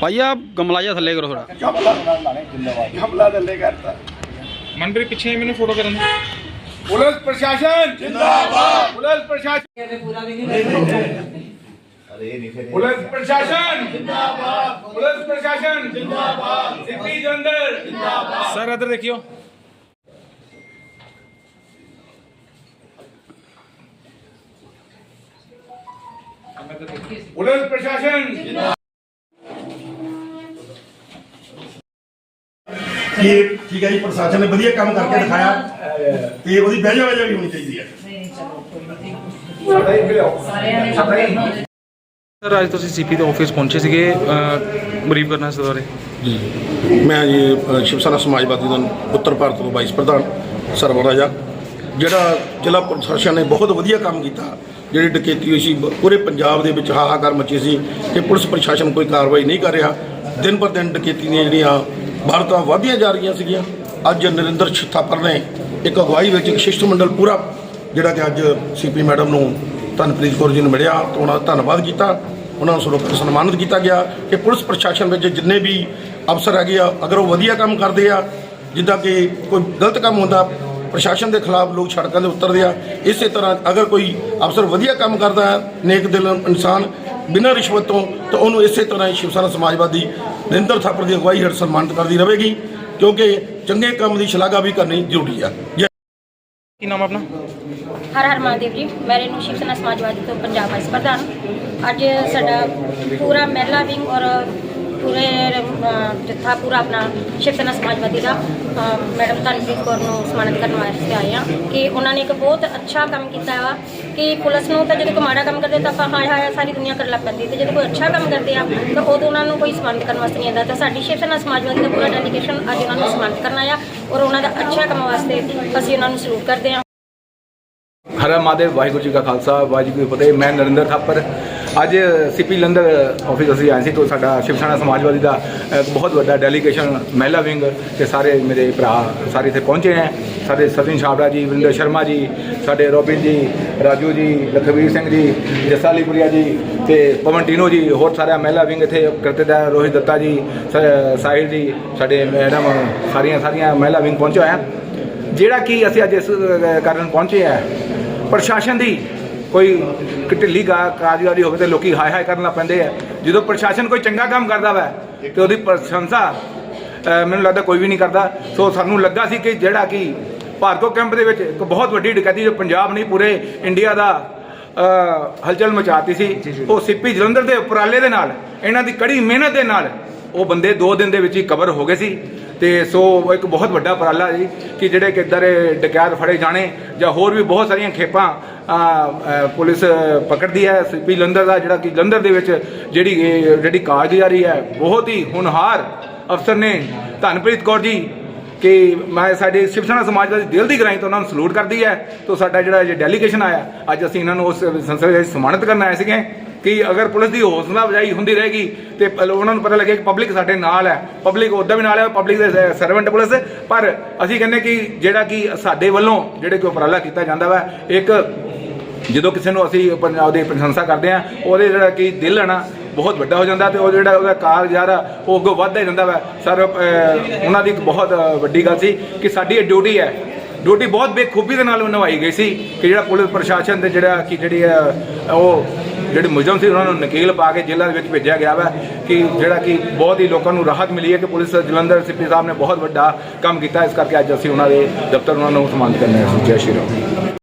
ਭਾਈ ਆ ਗਮਲਾ ਜਿਹਾ ਥੱਲੇ ਕਰੋ ਥੋੜਾ ਹਮਲਾ ਦੱਲੇ ਕਰਤਾ ਮਨਪ੍ਰੀਤ ਪਿੱਛੇ ਮੈਨੂੰ ਫੋਟੋ ਕਰਨ ਦੇ ਪੁਲਿਸ ਪ੍ਰਸ਼ਾਸਨ ਜਿੰਦਾਬਾਦ ਪੁਲਿਸ ਪ੍ਰਸ਼ਾਸਨ ਪੁਲਿਸ ਪ੍ਰਸ਼ਾਸਨ ਜਿੰਦਾਬਾਦ ਪੁਲਿਸ ਪ੍ਰਸ਼ਾਸਨ ਜਿੰਦਾਬਾਦ ਸਿੱਧੀ ਜੰਦਰ ਜਿੰਦਾਬਾਦ ਸਰ ਇੱਧਰ ਕਿ ਠੀਕ ਹੈ ਜੀ ਪ੍ਰਸ਼ਾਸਨ ਨੇ ਵਧੀਆ ਕੰਮ ਕਰਕੇ ਦਿਖਾਇਆ। ਤੇ ਉਹਦੀ ਬਹਿਜਾ ਵਜਾ ਵੀ ਹੋਣੀ ਚਾਹੀਦੀ ਹੈ। ਸਰ ਅੱਜ ਤੁਸੀਂ ਸੀਪੀ ਦੇ ਆਫਿਸ ਪਹੁੰਚੇ ਸੀਗੇ ਬਰੀਫ ਕਰਨਾ ਇਸ ਬਾਰੇ। ਜੀ। ਮੈਂ ਜੀ ਅ, ਸ਼ਿਵ ਸੈਨਾ ਸਮਾਜਵਾਦੀ ਦਾ ਉੱਤਰ ਭਾਰਤ ਤੋਂ ਵਾਈਸ ਪ੍ਰਧਾਨ ਸਰਵਰ ਰਾਜਾ। ਜਿਹੜਾ ਜ਼ਿਲ੍ਹਾ ਪ੍ਰਸ਼ਾਸਨ ਨੇ ਬਹੁਤ ਵਧੀਆ ਕੰਮ ਕੀਤਾ ਜਿਹੜੀ ਡਕੈਤੀ ਹੋਈ ਸੀ ਬ- ਪੂਰੇ ਪੰਜਾਬ ਦੇ ਵਿੱਚ ਹਾਹਾਕਾਰ ਮਚੀ ਸੀ ਕਿ ਪੁਲਿਸ ਪ੍ਰਸ਼ਾਸਨ ਕੋਈ ਕਾਰਵਾਈ ਨਹੀਂ ਕਰ ਰਿਹਾ। ਦਿਨ ਪਰ ਦਿਨ ਡਕੈਤੀ ਦੀਆਂ ਜਿਹੜੀਆਂ ਵਾਰਦਾਤਾਂ ਵਧਦੀਆਂ ਜਾ ਰਹੀਆਂ ਸੀਗੀਆਂ। ਅੱਜ ਨਰਿੰਦਰ ਥਾਪਰ ਨੇ ਇੱਕ ਅਗਵਾਈ ਵਿੱਚ ਇੱਕ ਸ਼ਿਸ਼ਟ ਮੰਡਲ ਪੂਰਾ, ਜਿਹੜਾ ਕਿ ਅੱਜ ਸੀਪੀ ਮੈਡਮ ਨੂੰ ਧਨਪ੍ਰੀਤ ਕੌਰ ਜੀ ਨੂੰ ਮਿਲਿਆ ਤੇ ਉਹਨਾਂ ਦਾ ਧੰਨਵਾਦ ਕੀਤਾ। ਉਹਨਾਂ ਨੂੰ ਸਰੋਪਰ ਸਨਮਾਨਿਤ ਕੀਤਾ ਗਿਆ ਕਿ ਪੁਲਿਸ ਪ੍ਰਸ਼ਾਸਨ ਵਿੱਚ ਜਿੰਨੇ ਵੀ ਅਫਸਰ ਹੈਗੇ ਆ, ਅਗਰ ਉਹ ਵਧੀਆ ਕੰਮ ਕਰਦੇ ਆ, ਜਿੱਦਾਂ ਕਿ ਕੋਈ ਗਲਤ ਕੰਮ ਹੁੰਦਾ, ਪ੍ਰਸ਼ਾਸਨ ਦੇ ਖਿਲਾਫ ਲੋਕ ਸੜਕਾਂ ਦੇ ਉਤਰਦੇ ਆ, ਇਸੇ ਤਰ੍ਹਾਂ ਅਗਰ ਕੋਈ ਅਫਸਰ ਵਧੀਆ ਕੰਮ ਕਰਦਾ ਹੈ, ਨੇਕ ਦਿਲ ਇਨਸਾਨ ਬਿਨਾਂ ਰਿਸ਼ਵਤ ਤੋਂ ਤਾਂ ਉਹਨੂੰ ਇਸੇ ਤਰ੍ਹਾਂ ਹੀ ਸ਼ਿਵ ਸੈਨਾ ਸਮਾਜਵਾਦੀ ਨਰਿੰਦਰ ਥਾਪਰ ਦੀ ਅਗਵਾਈ ਹੇਠ ਸਨਮਾਨਿਤ ਕਰਦੀ ਰਹੇਗੀ ਕਿਉਂਕਿ ਚੰਗੇ ਕੰਮ ਦੀ ਸ਼ਲਾਘਾ ਵੀ ਕਰਨੀ ਜ਼ਰੂਰੀ ਆ। ਜੈ ਕੀ ਨਾਮ ਆਪਣਾ? ਹਰ ਹਰ ਮਹਾਦੇਵ ਜੀ ਮੈਂ ਰੇਨੂ ਸ਼ਿਵ ਸੈਨਾ ਸਮਾਜਵਾਦੀ ਤੋਂ ਪੰਜਾਬ ਵਾਈਸ ਪ੍ਰਧਾਨ। ਅੱਜ ਸਾਡਾ ਪੂਰਾ ਮਹਿਲਾ ਵਿੰਗ ਔਰ ਪੂਰੇ ਜੱਥਾ ਪੂਰਾ ਆਪਣਾ ਸ਼ਿਵ ਸਮਾਜਵਾਦੀ ਦਾ ਮੈਡਮ ਧਨਪ੍ਰੀਤ ਕੌਰ ਨੂੰ ਸਨਮਾਨਿਤ ਕਰਨ ਵਾਸਤੇ ਆਏ ਆ ਕਿ ਉਹਨਾਂ ਨੇ ਇੱਕ ਬਹੁਤ ਅੱਛਾ ਕੰਮ ਕੀਤਾ ਵਾ ਕਿ ਪੁਲਿਸ ਨੂੰ ਤਾਂ ਜਦੋਂ ਕੋਈ ਮਾੜਾ ਕੰਮ ਕਰਦੇ ਤਾਂ ਆਪਾਂ ਹਾਏ ਹਾਏ ਸਾਰੀ ਦੁਨੀਆ ਕਰਨ ਲੱਗ ਪੈਂਦੀ ਤੇ ਜਦੋਂ ਕੋਈ ਅੱਛਾ ਕੰਮ ਕਰਦੇ ਆ ਤਾਂ ਉਦੋਂ ਉਹਨਾਂ ਨੂੰ ਕੋਈ ਸਨਮਾਨਿਤ ਕਰਨ ਵਾਸਤੇ ਨਹੀਂ ਆਉਂਦਾ। ਤਾਂ ਸਾਡੀ ਸ਼ਿਵ ਸਮਾਜਵਾਦੀ ਦਾ ਪੂਰਾ ਡੈਲੀਗੇਸ਼ਨ ਅੱਜ ਉਹਨਾਂ ਨੂੰ ਸਨਮਾਨਿਤ ਕਰਨ ਆਇਆ ਔਰ ਉਹਨਾਂ ਦਾ ਅੱਛਾ ਕੰਮ ਵਾਸਤੇ ਅਸੀਂ ਉਹਨਾਂ ਨੂੰ ਸਲੂਟ ਕਰਦੇ ਹਾਂ। ਹਰ ਮਹਾਦੇਵ ਵਾਹਿਗੁਰੂ ਜੀ ਕਾ ਖਾਲਸਾ, ਵਾਹਿਗੁਰੂ ਜੀ ਕੀ ਫਤਿਹ। ਮੈਂ ਨਰਿੰਦਰ ਥਾਪਰ ਅੱਜ ਸੀਪੀ ਲੰਦਰ ਆਫਿਸ ਅਸੀਂ ਆਏ ਸੀ ਤੋਂ ਸਾਡਾ ਸ਼ਿਵ ਸੈਨਾ ਸਮਾਜਵਾਦੀ ਦਾ ਇੱਕ ਬਹੁਤ ਵੱਡਾ ਡੈਲੀਗੇਸ਼ਨ ਮਹਿਲਾ ਵਿੰਗ ਤੇ ਸਾਰੇ ਮੇਰੇ ਭਰਾ ਸਾਰੇ ਇੱਥੇ ਪਹੁੰਚੇ ਹੈ। ਸਾਡੇ ਸਤਿਨ ਛਾਬੜਾ ਜੀ, ਵਿਰਿੰਦਰ ਸ਼ਰਮਾ ਜੀ, ਸਾਡੇ ਰੋਬਿਨ ਜੀ, ਰਾਜੂ ਜੀ, ਲਖਵੀਰ ਸਿੰਘ ਜੀ, ਜਸਾਲੀਪੁਰੀਆ ਜੀ ਤੇ ਪਵਨ ਟੀਨੋ ਜੀ, ਹੋਰ ਸਾਰਾ ਮਹਿਲਾ ਵਿੰਗ ਇੱਥੇ ਕਰਤੇਦਾਰ ਰੋਹਿਤ ਦੱਤਾ ਜੀ ਸਾਹਿਲ ਜੀ, ਸਾਡੇ ਮੈਡਮ, ਸਾਰੀਆਂ ਸਾਰੀਆਂ ਮਹਿਲਾ ਵਿੰਗ ਪਹੁੰਚਿਆ ਹੋਏ ਹੈ। ਜਿਹੜਾ ਕਿ ਅਸੀਂ ਅੱਜ ਇਸ ਕਾਰਨ ਪਹੁੰਚੇ ਆ ਪ੍ਰਸ਼ਾਸਨ ਦੀ ਕੋਈ ਢਿੱਲੀ ਕਾਰਜਕਾਰੀ ਹੋਵੇ ਤੇ ਲੋਕੀ ਹਾਏ ਹਾਏ ਕਰਨ ਲੱਗ ਪੈਂਦੇ ਆ। ਜਦੋਂ ਪ੍ਰਸ਼ਾਸਨ ਕੋਈ ਚੰਗਾ ਕੰਮ ਕਰਦਾ ਵਾ ਤੇ ਉਹਦੀ ਪ੍ਰਸ਼ੰਸਾ ਮੈਨੂੰ ਲੱਗਦਾ ਕੋਈ ਵੀ ਨਹੀਂ ਕਰਦਾ। ਸੋ ਸਾਨੂੰ ਲੱਗਾ ਸੀ ਕਿ ਜਿਹੜਾ ਕਿ ਭਾਰਗੋ ਕੈਂਪ ਦੇ ਵਿੱਚ ਇੱਕ ਬਹੁਤ ਵੱਡੀ ਡਕੈਤੀ ਜੋ ਪੰਜਾਬ ਨਹੀਂ ਪੂਰੇ ਇੰਡੀਆ ਦਾ ਹਲਚਲ ਮਚਾਤੀ ਸੀ। ਉਹ ਸਿੱਪੀ ਜਲੰਧਰ ਦੇ ਉਪਰਾਲੇ ਦੇ ਨਾਲ ਇਹਨਾਂ ਦੀ ਕੜੀ ਮਿਹਨਤ ਦੇ ਨਾਲ ਉਹ ਬੰਦੇ 2 ਦਿਨ ਦੇ ਵਿੱਚ ਹੀ ਕਵਰ ਹੋ ਗਏ ਸੀ। ਤੇ ਸੋ ਇੱਕ ਬਹੁਤ ਵੱਡਾ ਉਪਰਾਲਾ ਜੀ ਕਿ ਜਿਹੜੇ ਕਿ ਇੱਧਰ ਡਕੈਤ ਫੜੇ ਜਾਣੇ ਜਾਂ ਹੋਰ ਵੀ ਬਹੁਤ ਸਾਰੀਆਂ ਖੇਪਾਂ ਪੁਲਿਸ ਪਕੜਦੀ ਹੈ ਸਿੱਪੀ ਜਲੰਧਰ ਦਾ ਜਿਹੜਾ ਕਿ ਜਲੰਧਰ ਦੇ ਵਿੱਚ ਜਿਹੜੀ ਜਿਹੜੀ ਕਾਰਗੁਜ਼ਾਰੀ ਹੈ, ਬਹੁਤ ਹੀ ਹੁਨਹਾਰ ਅਫਸਰ ਨੇ ਧਨਪ੍ਰੀਤ ਕੌਰ ਜੀ ਕਿ ਮੈਂ ਸਾਡੇ ਸ਼ਿਵ ਸੈਨਾ ਦਾ ਦਿਲ ਦੀ ਗਰਾਈ ਤੋਂ ਉਹਨਾਂ ਨੂੰ ਸਲੂਟ ਕਰਦੀ ਹੈ। ਤੋਂ ਸਾਡਾ ਜਿਹੜਾ ਜੇ ਡੈਲੀਗੇਸ਼ਨ ਆਇਆ, ਅੱਜ ਅਸੀਂ ਇਹਨਾਂ ਨੂੰ ਉਸ ਸੰਸਦ ਵਿੱਚ ਸਨਮਾਨਿਤ ਕਰਨ ਆਏ ਸੀਗੇ। ਕਿ ਅਗਰ ਪੁਲਿਸ ਦੀ ਹੌਸਲਾ ਅਫਜ਼ਾਈ ਹੁੰਦੀ ਰਹੇਗੀ ਤੇ ਪ- ਉਹਨਾਂ ਨੂੰ ਪਤਾ ਲੱਗੇ ਕਿ ਪਬਲਿਕ ਸਾਡੇ ਨਾਲ ਹੈ। ਪਬਲਿਕ ਉੱਦਾਂ ਵੀ ਨਾਲ ਹੈ ਪਬਲਿਕ ਦੇ ਸਰਵੈਂਟ ਪੁਲਿਸ। ਪਰ ਅਸੀਂ ਕਹਿੰਦੇ ਕਿ ਜਿਹੜਾ ਕਿ ਸਾਡੇ ਵੱਲੋਂ ਜਿਹੜੇ ਕਿ ਉਪਰਾਲਾ ਕੀਤਾ ਜਾਂਦਾ ਵਾ ਇੱਕ ਜਦੋਂ ਕਿਸੇ ਨੂੰ ਅਸੀਂ ਪੰਜਾਬ ਦੀ ਪ੍ਰਸ਼ੰਸਾ ਕਰਦੇ ਆ ਉਹਦੇ ਜਿਹੜਾ ਕਿ ਦਿਲ ਹੈ ਨਾ ਬਹੁਤ ਵੱਡਾ ਹੋ ਜਾਂਦਾ ਤੇ ਉਹ ਜਿਹੜਾ ਉਹਦਾ ਕਾਰਜਾਰ ਆ ਉਹ ਅੱਗੋਂ ਵੱਧਦਾ ਜਾਂਦਾ ਰਹਿੰਦਾ ਵਾ। ਸਰ ਉਹਨਾਂ ਦੀ ਇੱਕ ਬਹੁਤ ਵੱਡੀ ਗੱਲ ਸੀ ਕਿ ਸਾਡੀ ਇਹ ਡਿਊਟੀ ਹੈ ਡਿਊਟੀ ਬਹੁਤ ਬੇਖੂਬੀ ਦੇ ਨਾਲ ਨਿਭਾਈ ਗਈ ਸੀ ਕਿ ਜਿਹੜਾ ਪੁਲਿਸ ਪ੍ਰਸ਼ਾਸਨ ਤੇ ਜਿਹੜਾ ਕਿ ਜਿਹੜੀ ਅਹ, ਉਹ ਜਿਹੜੇ ਮੁਜਰਮ ਸੀ ਉਹਨਾਂ ਨੂੰ ਨਕੀਲ ਪਾ ਕੇ ਜੇਲ੍ਹਾਂ ਦੇ ਵਿੱਚ ਭੇਜਿਆ ਗਿਆ ਵਾ ਕਿ ਜਿਹੜਾ ਕਿ ਬਹੁਤ ਹੀ ਲੋਕਾਂ ਨੂੰ ਰਾਹਤ ਮਿਲੀ ਹੈ ਕਿ ਪੁਲਿਸ ਜਲੰਧਰ ਸਿੱਪੀ ਸਾਹਿਬ ਨੇ ਬਹੁਤ ਵੱਡਾ ਕੰਮ ਕੀਤਾ। ਇਸ ਕਰਕੇ ਅੱਜ ਅਸੀਂ ਉਹਨਾਂ ਦੇ ਦਫ਼ਤਰ ਉਹਨਾਂ ਨੂੰ ਸਨਮਾਨਿਤ ਕਰਨਾ ਹੈ ਜੈ ਸ਼੍ਰੀ ਰਾਮ।